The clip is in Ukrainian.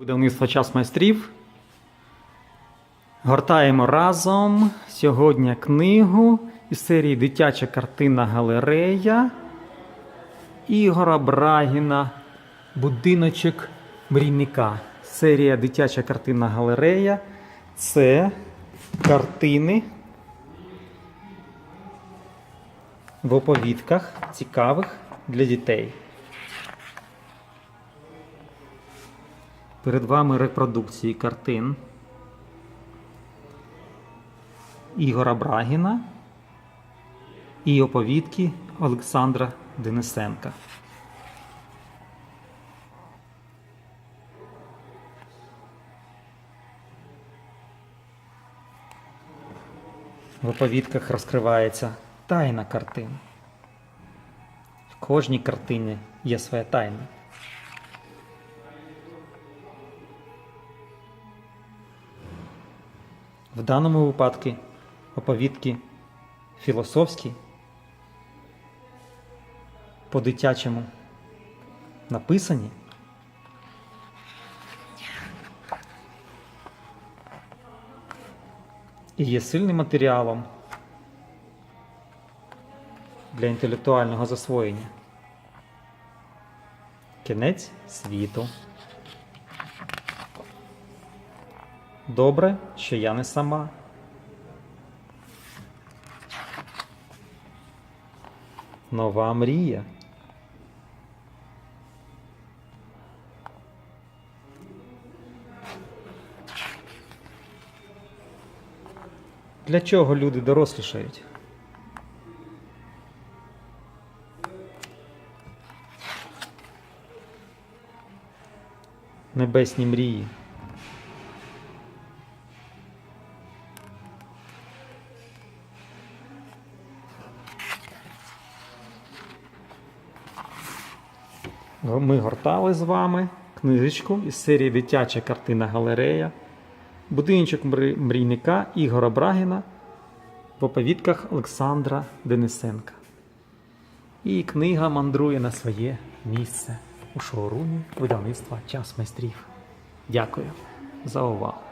Видавництво час майстрів. Гортаємо разом сьогодні книгу із серії Дитяча картинна галерея Ігора Брагіна Будиночок мрійника. Серія Дитяча картинна галерея. Це картини в оповідках цікавих для дітей. Перед вами репродукції картин Ігора Брагіна і оповідки Олександра Денисенка. В оповідках розкривається тайна картин. В кожній картині є своя тайна. В даному випадку оповідки філософські, по-дитячому написані. І є сильним матеріалом для інтелектуального засвоєння. Кінець світу. Добре, що я не сама. Нова мрія. Для чого люди дорослішають? Небесні мрії. Ми гортали з вами книжечку із серії Дитяча картина галерея, будиночок мрійника Ігора Брагіна в оповідках Олександра Денисенка. І книга мандрує на своє місце у шоурумі видавництва Час майстрів. Дякую за увагу.